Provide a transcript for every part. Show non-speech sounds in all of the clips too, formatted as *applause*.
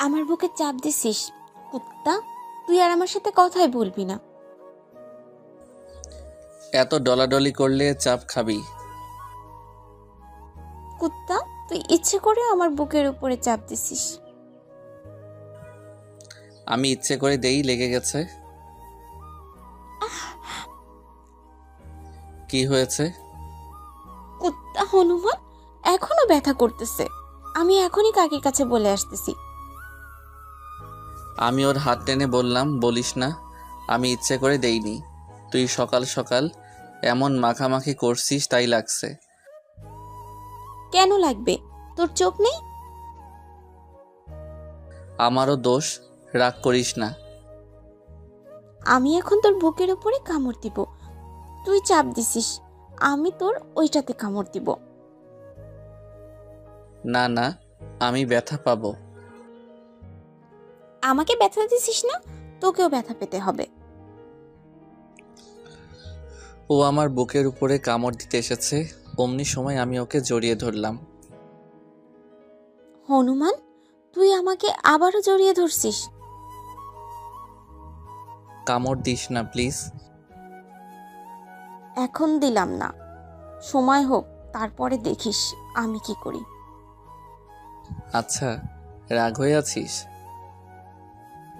আমার বুকে চাপ দিছিস কুত্তা। তুই আর আমার সাথে কথাই বলবি না। এত ডলাডলি করলে চাপ খাবি। কুত্তা তুই ইচ্ছে করে আমার বুকের উপরে চাপ দিছিস। আমি ইচ্ছে করে দেই লেগে গেছে। কি হয়েছে? কুত্তা হনুমান এখনও ব্যথা করতেছে। আমি এখনই কাকির কাছে বলে আসতেছি। আমি ওর হাত টেনে বললাম বলিস না আমি ইচ্ছে করে দেইনি। তুই সকাল সকাল এমন মাখামাখি করছিস তাই লাগছে। কেন লাগবে? তোর চোখ নেই? আমারও দোষ রাগ করিস না। আমি এখন তোর বুকের উপরে কামড় দিব। তুই চাপ দিছিস আমি তোর ওইটাতে কামড় দিব। না না আমি ব্যথা পাবো। আমাকে ব্যথা দিছিস না? তোকেও ব্যথা পেতে হবে। ও আমার বুকের উপরে কামড় দিতে এসেছে। অমনি সময় আমি ওকে জড়িয়ে ধরলাম। হনুমান তুই আমাকে আবারও জড়িয়ে ধরছিস। কামড় দিস না প্লিজ। এখন দিলাম না। সময় হোক তারপরে দেখিস আমি কি করি। আচ্ছা রাগ হয়ে আছিস?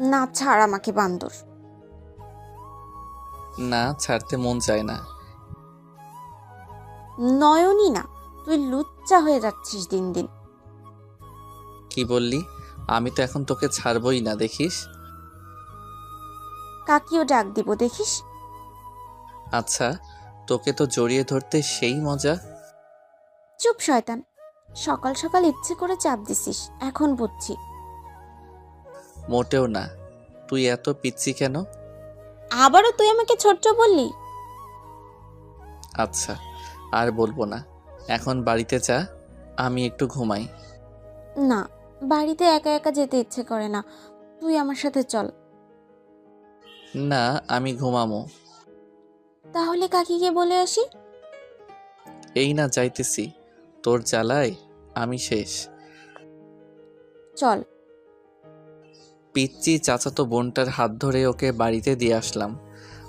না ছাড় আমাকে বান্দর। না ছাড়তে মন চায় না। নয়নই না তুই লুচ্চা হয়ে যাচ্ছিস দিন দিন। কি বললি? আমি তো এখন তোকে ছাড়বই না দেখিস? কাকিও ডাক দিব দেখিস? আচ্ছা তোকে তো জড়িয়ে ধরতে সেই মজা। চুপ শয়তান। সকাল সকাল ইচ্ছে করে চাপ দিছিস এখন বুঝছি। মোটেও না। তুই এত পিচ্ছি কেন? আবারও তুই আমাকে ছোট্ট বললি? আচ্ছা আর বলব না। এখন বাড়িতে যা আমি একটু ঘুমাই। না বাড়িতে একা একা যেতে ইচ্ছে করে না। তুই আমার সাথে চল। না আমি ঘুমামো তাহলে কাকিকে বলে আসি? এই না যাইতেছি। তোর জ্বালায় আমি শেষ। চল। পিচ্চি চাচাতো বোনটার হাত ধরে ওকে বাড়িতে দিয়ে আসলাম।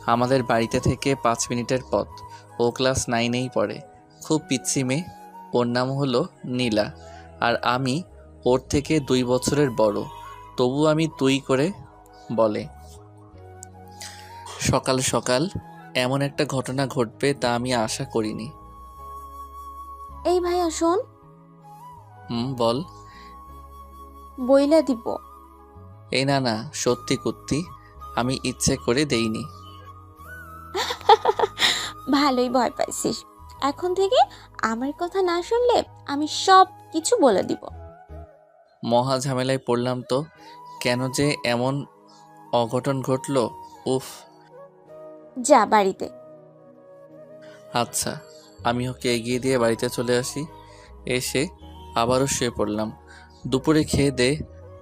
আমাদের বাড়িতে থেকে পাঁচ মিনিটের পথ। ও ক্লাস নাইনেই পড়ে। খুব পিচ্ছি মেয়ে। ওর নাম হলো নীলা। আর আমি ওর থেকে দুই বছরের বড়। তবু আমি তুই করে বলে। সকাল সকাল এমন একটা ঘটনা ঘটবে তা আমি আশা করিনি। এই ভাইয়া শোন। হুম বল। বইলা দিব। এই না না সত্যি কুত্তি আমি ইচ্ছে করে দেইনি। *laughs* ভালোই ভয় পাইছিস। এখন থেকে আমার কথা না শুনলে আমি সব কিছু বলে দিব। মহা ঝামেলায় পড়লাম তো কেন যে এমন অঘটন ঘটলো উফ। যা বাড়িতে। আচ্ছা আমি ওকে এগিয়ে দিয়ে বাড়িতে চলে আসি। এসে আবারও শুয়ে পড়লাম। দুপুরে খেয়ে দে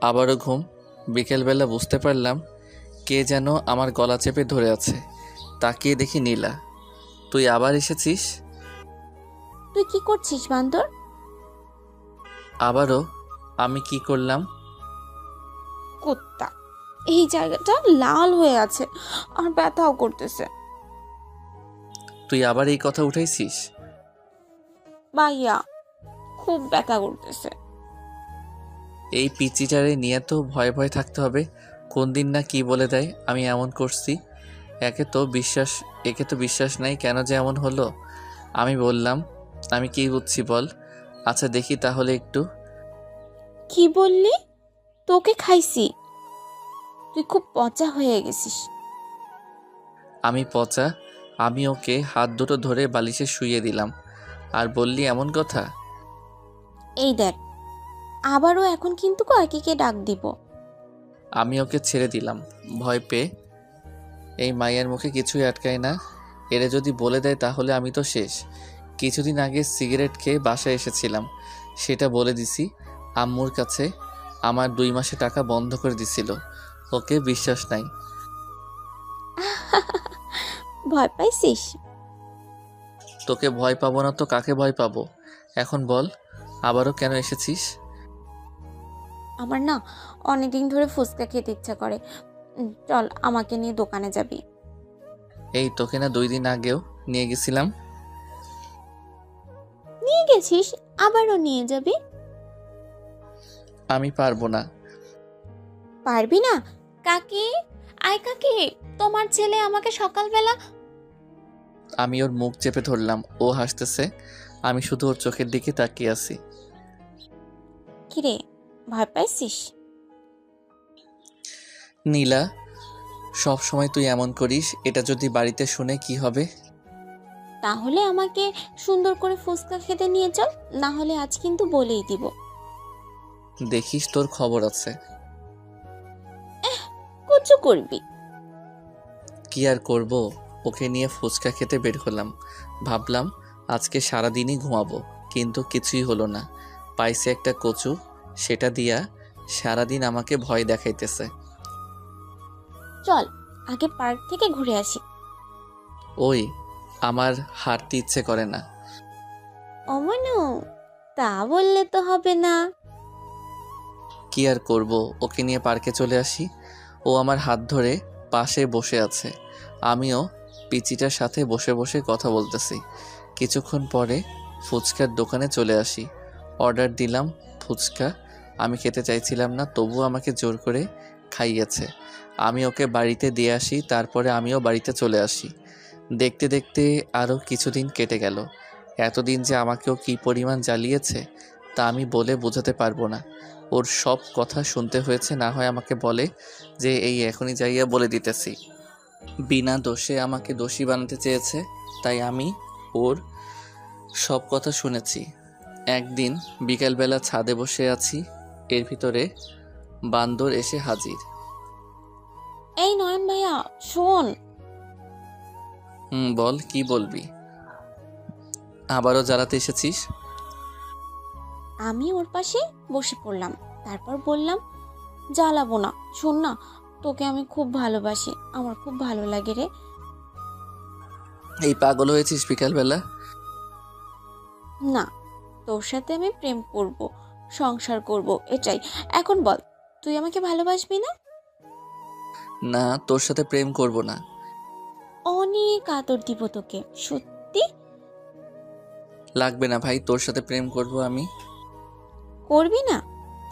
আবারও ঘুম। বিকেলবেলা বুঝতে পারলাম কে যেন আমার গলা চেপে ধরে আছে। তাকিয়ে দেখি নীলা। তুই আবার এসেছিস? তুই কি করছিস বান্দর? আবারও আমি কি করলাম? কুত্তা। এই জায়গাটা লাল হয়ে আছে আর ব্যথাও করতেছে। তুই আবার এই কথা উঠাইছিস? ভাইয়া খুব ব্যথা করতেছে। এই পিচিটারে নিয়ে তো ভয় ভয় থাকতে হবে। কোন দিন না কি বলে দেয় আমি এমন করছি। একে তো বিশ্বাস একে তো বিশ্বাস নাই কেন যে এমন হলো? আমি বললাম আমি কি বুঝছি বল? আচ্ছা দেখি তাহলে একটু। কি বললি? তোকে খাইছি। তুই খুব পচা হয়ে গেছিস। আমি পচা আমি ওকে হাত দুটো ধরে বালিশে শুইয়ে দিলাম। আর বললি এমন কথা? এই দেখ আবারও এখন কিন্তু কাকিকে ডাক দিব। আমি ওকে ছেড়ে দিলাম। ভয় পেয়ে। এই মায়ের মুখে কিছুই আটকায় না। এরা যদি বলে দেয় তাহলে আমি তো শেষ। কিছুদিন আগে সিগারেট খেয়ে বাসায় এসেছিলাম। সেটা বলে দিছি। আম্মুর কাছে আমার দুই মাসে টাকা বন্ধ করে দিছিল। ওকে বিশ্বাস নাই। *laughs* ভয় পাইছিস? তোকে ভয় পাবো না তো কাকে ভয় পাবো? এখন বল আবারও কেন এসেছিস? আমার না অনেকদিন ধরে ফুচকা খেতে ইচ্ছা করে। চল আমাকে নিয়ে দোকানে যাবি। এই তোকে না দুই দিন আগেও নিয়ে গেছিলাম। নিয়ে গেছিস? আবারও নিয়ে যাবি? আমি পারব না। পারবি না? কাকি? আয় কাকি তোমার ছেলে আমাকে সকালবেলা আমি ওর মুখ চেপে ধরলাম ও হাসতেছে। আমি শুধু ওর চোখের দিকে তাকিয়ে আছি। কিরে? ভয় পাইছিস? নীলা সব সময় তুই এমন করিস এটা যদি বাড়িতে শুনে কি হবে? তাহলে আমাকে সুন্দর করে ফুচকা খেতে নিয়ে চল না হলে আজ কিন্তু বলেই দিব। দেখিস তোর খবর আছে। কুচু করবি। কি আর করব? ওকে নিয়ে ফুচকা খেতে বের হলাম। ভাবলাম আজকে সারাদিনই ঘুমাবো কিন্তু কিছুই হলো না। পাইছে একটা কচু সেটা দিয়া সারাদিন আমাকে ভয় দেখাইতেছে। চল আগে পার্ক থেকে ঘুরে আসি। ওই আমার হাঁটতে ইচ্ছে করে না। অমনু তা বললে তো হবে না। কি আর করব ওকে নিয়ে পার্কে চলে আসি। ও আমার হাত ধরে পাশে বসে আছে। আমিও পিচিটার সাথে বসে বসে কথা বলতেছি। কিছুক্ষণ পরে ফুচকার দোকানে চলে আসি। অর্ডার দিলাম ফুচকা আমি খেতে চাইছিলাম না, তবু আমাকে জোর করে খাইয়েছে। আমি ওকে বাড়িতে দিয়ে আসি, তারপরে আমিও বাড়িতে চলে আসি। দেখতে দেখতে আরও কিছুদিন কেটে গেল। এতদিন যে আমাকেও কী পরিমাণ জ্বালিয়েছে, তা আমি বলে বোঝাতে পারব না। ওর সব কথা শুনতে হয়েছে, না হয় আমাকে বলে যে, এই এখনই যাইয়া বলে দিতেছি। বিনা দোষে আমাকে দোষী বানাতে চেয়েছে, তাই আমি ওর সব কথা শুনেছি। একদিন বিকেলবেলা ছাদে বসে আছি এর ভিতরে বান্দর এসে হাজির। এই নয়ন ভাইয়া শোন হুম বল কি বলবি? আবারও জ্বালাতে এসেছিস? আমি ওর পাশে বসে পড়লাম তারপর বললাম জ্বালাবো না শোন না তোকে আমি খুব ভালোবাসি আমার খুব ভালো লাগে রে। এই পাগল হয়েছিস বিকালবেলা? না তোর সাথে আমি প্রেম করব সংসার করব এটাই। এখন বল তুই আমাকে ভালোবাসবি না? না তোর সাথে প্রেম করব না। অনেক আদর দিব তোকে সত্যি? লাগবে না ভাই তোর সাথে প্রেম করব আমি। করবি না?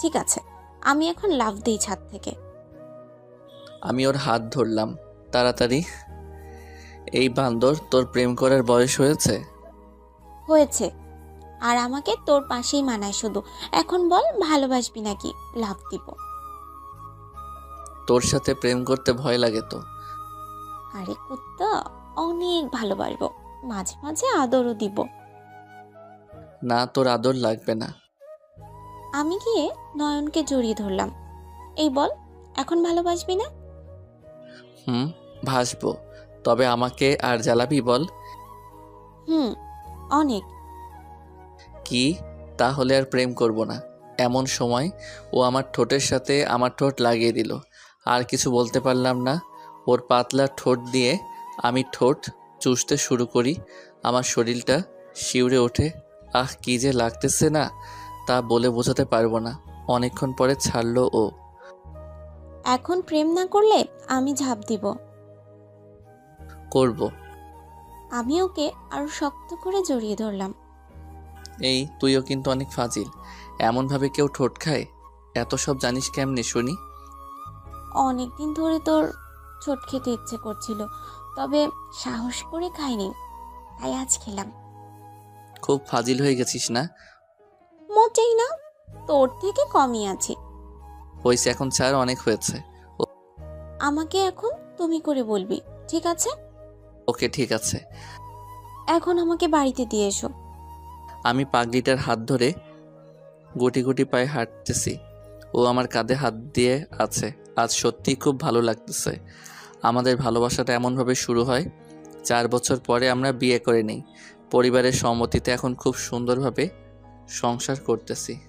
ঠিক আছে আমি এখন লাভ দিই ছাদ থেকে। আমি ওর হাত ধরলাম তাড়াতাড়ি। এই বান্দর তোর প্রেম করার বয়স হয়েছে? হয়েছে আর আমাকে তোর পাশেই মানায় শুধু। এখন বল ভালোবাসবি নাকি? লাভ দিব। তোর সাথে প্রেম করতে ভয় লাগে তো। আরে কুত্তা অনেক ভালোবাসবো। মাঝে মাঝে আদরও দিব। না তোর আদর লাগবে না। আমি গিয়ে নয়নকে জড়িয়ে ধরলাম। এই বল এখন ভালোবাসবি না? হুম ভাসবো। তবে আমাকে আর জ্বালাবি বল। হুম অনেক। কি? তাহলে আর প্রেম করব না। এমন সময় ও আমার ঠোঁটের সাথে আমার ঠোঁট লাগিয়ে দিল। আর কিছু বলতে পারলাম না। ওর পাতলা ঠোঁট দিয়ে আমি ঠোঁট চুষতে শুরু করি। আমার শরীরটা শিউরে ওঠে। আহ কি যে লাগতেছে না তা বলে বোঝাতে পারব না। অনেকক্ষণ পরে ছাড়লো ও। এখন প্রেম না করলে আমি ঝাঁপ দিব। করব। আমি ওকে আরও শক্ত করে জড়িয়ে ধরলাম। এই তুইও কিন্তু অনেক ফাজিল। এমনভাবে কেউ ঠোঁট খায়? এত সব জানিস কেমনে শুনি? অনেকদিন ধরে তোর ছোট খেতে ইচ্ছে করছিল তবে সাহস করে খাইনি তাই আজ খেলাম। খুব ফাজিল হয়ে গেছিস না? মোটেই না তোর থেকে কমই আছি। হয়েছে এখন ছাড় অনেক হয়েছে। আমাকে এখন তুমি করে বলবি ঠিক আছে? ওকে ঠিক আছে। এখন আমাকে বাড়িতে দিয়ে এসো। আমি পাগলিটার হাত ধরে গুটি গুটি পায়ে হাঁটতেছি। ও আমার কাঁধে হাত দিয়ে আছে। আজ সত্যিই খুব ভালো লাগতেছে। আমাদের ভালোবাসাটা এমনভাবে শুরু হয়, চার বছর পরে আমরা বিয়ে করে নিই। পরিবারের সম্মতিতে এখন খুব সুন্দরভাবে সংসার করতেছি।